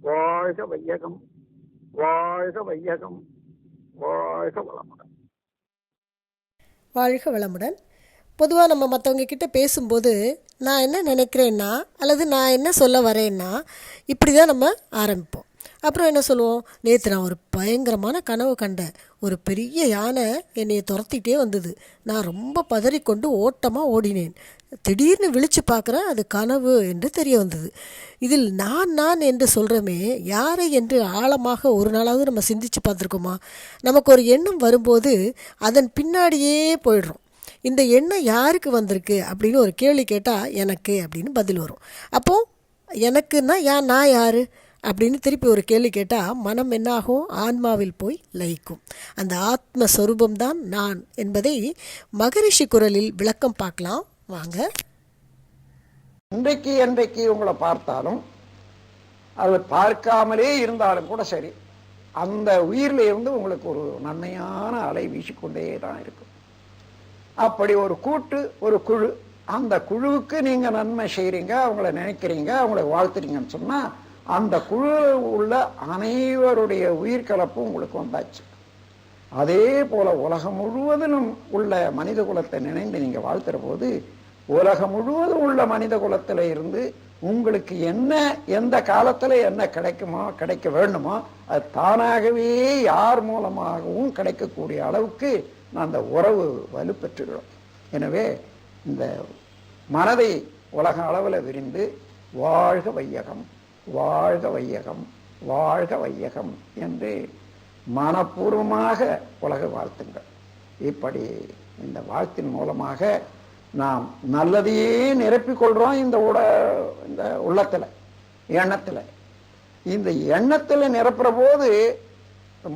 வாழ்க வையகம் வாழ்க வையகம் வாழ்க வளமுடன். வாழ்க வளமுடன். பொதுவாக நம்ம மற்றவங்க கிட்ட பேசும்போது நான் என்ன நினைக்கிறேன்னா அல்லது நான் என்ன சொல்ல வரேன்னா இப்படி தான் நம்ம ஆரம்பிப்போம். அப்புறம் என்ன சொல்லுவோம்? நேற்று நான் ஒரு பயங்கரமான கனவு கண்டேன் ஒரு பெரிய யானை என்னையை துரத்திட்டே வந்தது. நான் ரொம்ப பதறிக்கொண்டு ஓட்டமாக ஓடினேன். திடீர்னு விழித்து பார்க்குறேன் அது கனவு என்று தெரிய வந்தது. இதில் நான் நான் என்று சொல்கிறோமே யாரை என்று ஆழமாக ஒரு நாளாவது நம்ம சிந்திச்சு பார்த்துருக்கோமா? நமக்கு ஒரு எண்ணம் வரும்போது அதன் பின்னாடியே போயிடுறோம். இந்த எண்ணம் யாருக்கு வந்திருக்கு அப்படின்னு ஒரு கேள்வி கேட்டால் எனக்கு அப்படின்னு பதில் வரும். அப்போது எனக்குன்னா ஏன் நான் யார்? அப்படின்னு திருப்பி ஒரு கேள்வி கேட்டால் மனம் என்னாகும்? ஆன்மாவில் போய் லயிக்கும். அந்த ஆத்மஸ்வரூபம்தான் நான். என்பதை மகரிஷி குரலில் விளக்கம் பார்க்கலாம். வாங்க. இன்றைக்கு என்றைக்கு உங்களை பார்த்தாலும் அதை பார்க்காமலே இருந்தாலும் கூட சரி அந்த உயிரில் இருந்து உங்களுக்கு ஒரு நன்மையான அலை வீசிக்கொண்டே தான் இருக்கும். அப்படி ஒரு கூட்டு ஒரு குழு அந்த குழுவுக்கு நீங்கள் நன்மை செய்கிறீங்க அவங்கள நினைக்கிறீங்க அவங்கள வாழ்த்துறீங்கன்னு சொன்னால் அந்த குழு உள்ள அனைவருடைய உயிர் கலப்பும் உங்களுக்கு வந்தாச்சு. அதே போல உலகம் முழுவதும் உள்ள மனித குலத்தை நினைந்து நீங்கள் வாழ்த்துற போது உலகம் முழுவதும் உள்ள மனித குலத்தில் இருந்து உங்களுக்கு என்ன எந்த காலத்தில் என்ன கிடைக்குமோ கிடைக்க வேண்டுமோ அது தானாகவே யார் மூலமாகவும் கிடைக்கக்கூடிய அளவுக்கு நான் அந்த உறவு வலுப்பெற்றுகிறோம் எனவே இந்த மனதை உலக அளவில் விரிந்து வாழ்க வையகம் வாழ்க வையகம் வாழ்க வையகம் என்று மனப்பூர்வமாக உலக வாழ்த்துங்கள். இப்படி இந்த வாழ்த்தின் மூலமாக நாம் நல்லதையே நிரப்பிக்கொள்கிறோம் இந்த உட இந்த உள்ளத்தில் எண்ணத்தில். இந்த எண்ணத்தில் நிரப்புற போது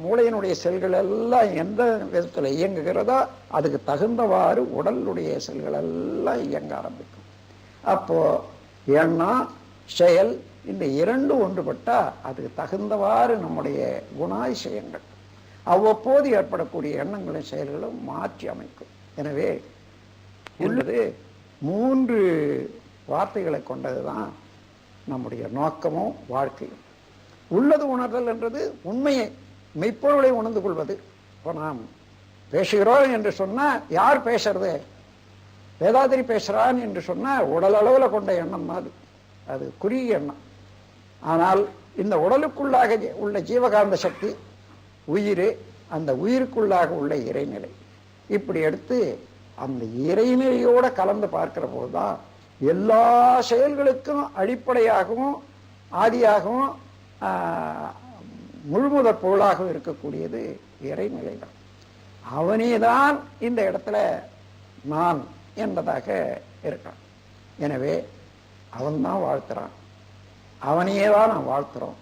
மூளையினுடைய செல்கள் எல்லாம் எந்த விதத்தில் இயங்குகிறதோ அதுக்கு தகுந்தவாறு உடலுடைய செல்கள் எல்லாம் இயங்க ஆரம்பிக்கும். அப்போது எண்ணம் செயல் இந்த இரண்டு ஒன்றுபட்டால் அதுக்கு தகுந்தவாறு நம்முடைய குணாதிசயங்கள் அவ்வப்போது ஏற்படக்கூடிய எண்ணங்களும் செயல்களும் மாற்றி அமைக்கும். எனவே உள்ளது மூன்று வார்த்தைகளை கொண்டதுதான் நம்முடைய நோக்கமும் வாழ்க்கையும் உள்ளது உணர்தல் என்றது உண்மையை மெய்ப்பொருளை உணர்ந்து கொள்வது. இப்போ நாம் பேசுகிறோம் என்று சொன்னால் யார் பேசுறது? வேதாதிரி பேசுகிறான் என்று சொன்னா உடல் அளவில் கொண்ட எண்ணம் அது. அது குறுகிய எண்ணம். ஆனால் இந்த உடலுக்குள்ளாக உள்ள ஜீவகாந்த சக்தி உயிர் அந்த உயிருக்குள்ளாக உள்ள இறைநிலை. இப்படி எடுத்து அந்த இறைநிலையோட கலந்து பார்க்கிற போதுதான் எல்லா செயல்களுக்கும் அடிப்படையாகவும் ஆதியாகவும் முழுமுதற் பொருளாகவும் இருக்கக்கூடியது இறைநிலை தான் அவனே தான் இந்த இடத்துல நான் என்பதாக இருக்கான். எனவே அவன்தான் வாழ்த்துறான். அவனையே தான் நான் வாழ்த்துறோம்.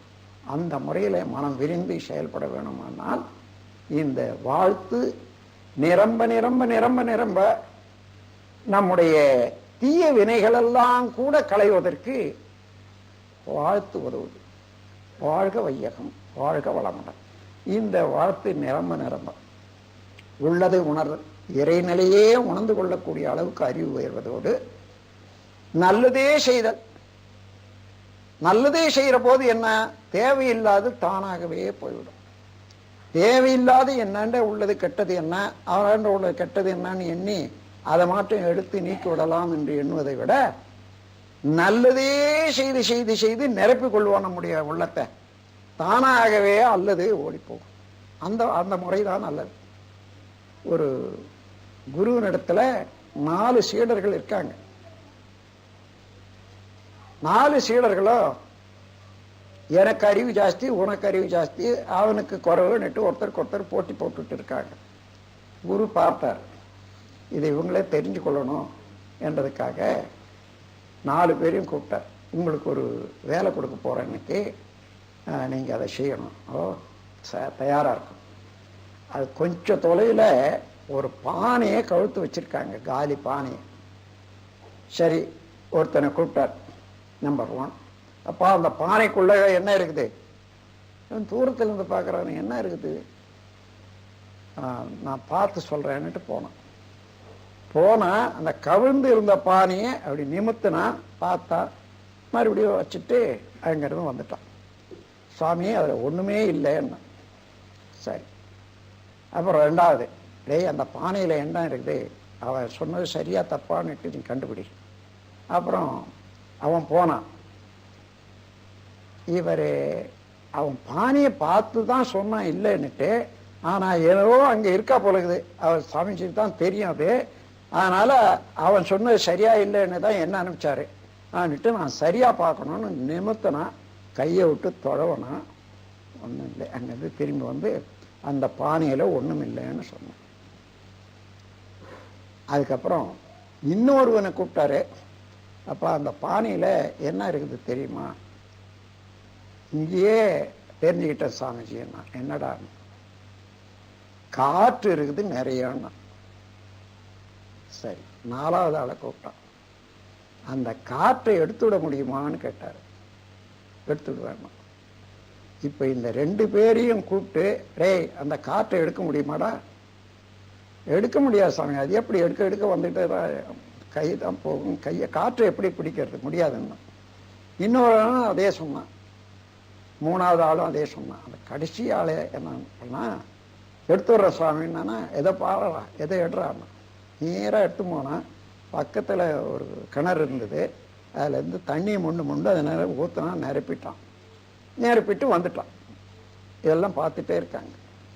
அந்த முறையில் மனம் விரிந்து செயல்பட வேணுமானால் இந்த வாழ்த்து நிரம்ப நிரம்ப நிரம்ப நிரம்ப நம்முடைய தீய வினைகளெல்லாம் கூட களைவதற்கு வாழ்த்து உதவுது. வாழ்க வையகம் வாழ்க வளமுடன். இந்த வாழ்த்து நிரம்ப நிரம்ப. உள்ளது உணர்தல் இறைநிலையே உணர்ந்து கொள்ளக்கூடிய அளவுக்கு அறிவு உயர்வதோடு நல்லதே செய்தல். நல்லதே செய்கிற போது என்ன? தேவையில்லாது தானாகவே போய்விடும். தேவையில்லாத என்னண்ட உள்ளது கெட்டது என்ன? அவராண்ட உள்ளது கெட்டது என்னன்னு எண்ணி அதை மாற்றம் எடுத்து நீக்கி விடலாம் என்று எண்ணுவதை விட நல்லதே செய்து செய்து செய்து நிரப்பிக் கொள்வோம் நம்முடைய உள்ளத்தை. தானாகவே அல்லது ஓடிப்போகும். அந்த அந்த முறை தான் நல்லது. ஒரு குருவினிடத்துல நாலு சீடர்கள் இருக்காங்க. நாலு சீடர்களும் எனக்கு அறிவு ஜாஸ்தி உனக்கு அறிவு ஜாஸ்தி அவனுக்கு குறவுன்னுட்டு ஒருத்தருக்கு ஒருத்தர் போட்டி போட்டுட்டு இருக்காங்க குரு பார்த்தார் இதை இவங்களே தெரிஞ்சு கொள்ளணும் என்றதுக்காக நாலு பேரையும் கூப்பிட்டார். உங்களுக்கு ஒரு வேலை கொடுக்க போகிறேன் இன்னைக்கு. நீங்கள் அதை செய்யணும். ஓ ச தயாராக இருக்கும். அது கொஞ்சம் தொலைவில் ஒரு பானையை கழுத்து வச்சுருக்காங்க காலி பானையை. சரி ஒருத்தனை கூப்பிட்டார் நம்பர் ஒன் அப்பா அந்த பானைக்குள்ள என்ன இருக்குது? தூரத்தில் இருந்து பார்க்குறான் என்ன இருக்குது? நான் பார்த்து சொல்கிறேன்னுட்டு போனேன். போனால் அந்த கவிழ்ந்து இருந்த பானையை அப்படி நிமித்தினா பார்த்தா மறுபடியும் வச்சுட்டு அங்கேருந்து வந்துட்டான். சுவாமி அதில் ஒன்றுமே இல்லைன்னா சரி. அப்புறம் ரெண்டாவது டேய் அந்த பானையில் என்ன இருக்குது? அவன் சொன்னது சரியாக தப்பான்னுட்டு நீ கண்டுபிடி. அப்புறம் அவன் போனான். இவர் அவன் பானையை பார்த்து தான் சொன்னான் இல்லைன்னுட்டு ஆனால் ஏதோ அங்கே இருக்கா போலக்குது. அவர் சமைச்சிட்டு தான் தெரியும் அது. அதனால் அவன் சொன்னது சரியா இல்லைன்னு தான் என்ன அனுப்பிச்சாரு. ஆனிட்டு நான் சரியாக பார்க்கணும்னு நிமித்தினான் கையை விட்டு தொழவனா. ஒன்றும் இல்லை. அங்கேருந்து திரும்பி வந்து அந்த பானையில் ஒன்றும் இல்லைன்னு சொன்னான். அதுக்கப்புறம் இன்னொருவனை கூப்பிட்டாரு. அப்போ அந்த பானையில் என்ன இருக்குது தெரியுமா? இங்கேயே தெரிஞ்சுக்கிட்டேன் சாமிஜி நான் என்னடா காற்று இருக்குது நிறையன்னா சரி நாலாவது ஆளை கூப்பிட்டான். அந்த காற்றை எடுத்து விட முடியுமான்னு கேட்டார். எடுத்து விடுவேன் இப்போ இந்த ரெண்டு பேரையும் கூப்பிட்டு டேய் அந்த காற்றை எடுக்க முடியுமாடா? எடுக்க முடியாது சாமி. அது எப்படி எடுக்க எடுக்க வந்துட்டு தான் கை தான் போகும். கையை காற்றை எப்படி பிடிக்கிறது? முடியாதுன்னா. இன்னொரு அதே சொன்னான். மூணாவது ஆளும் அதே சொன்னான். அந்த கடைசி ஆள் என்னன்னா பண்ணா எடுத்து விட்ற சுவாமின்னா எதை பாடுறா எதை எடுறான்னா. நேராக எடுத்து போனால் பக்கத்தில் ஒரு கிணறு இருந்தது. அதுலேருந்து தண்ணியை முண்டு முண்டு அதை நிற ஊற்றினா நிரப்பிட்டான். நிரப்பிட்டு வந்துட்டான். இதெல்லாம் பார்த்துட்டே இருக்காங்க.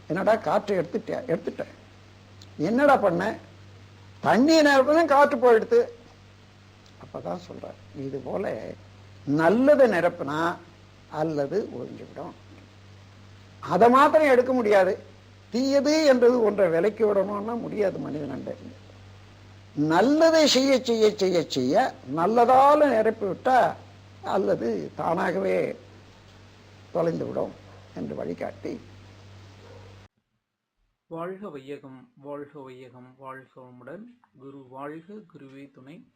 என்னடா காற்றை எடுத்துட்டியா? எடுத்துட்டேன். என்னடா பண்ண? தண்ணியை நிரப்பதான் காற்று போயிடுது. அப்பதான் சொல்கிறேன் இது போல் நல்லதை நிரப்புனா அல்லது ஒழிஞ்சுவிடும் அதை மாத்திரம் எடுக்க முடியாது. தீயது என்றது ஒன்றை விலைக்கு விடணும்னா முடியாது மனிதனண்ட நல்லதை செய்ய செய்ய செய்ய செய்ய நல்லதால் நிரப்பி விட்டால் அல்லது தானாகவே தொலைந்து விடும் என்று வழிகாட்டி. வாழ்க வையகம் வாழ்க வையகம் வாழ்க வளமுடன். குரு வாழ்க குருவே துணை.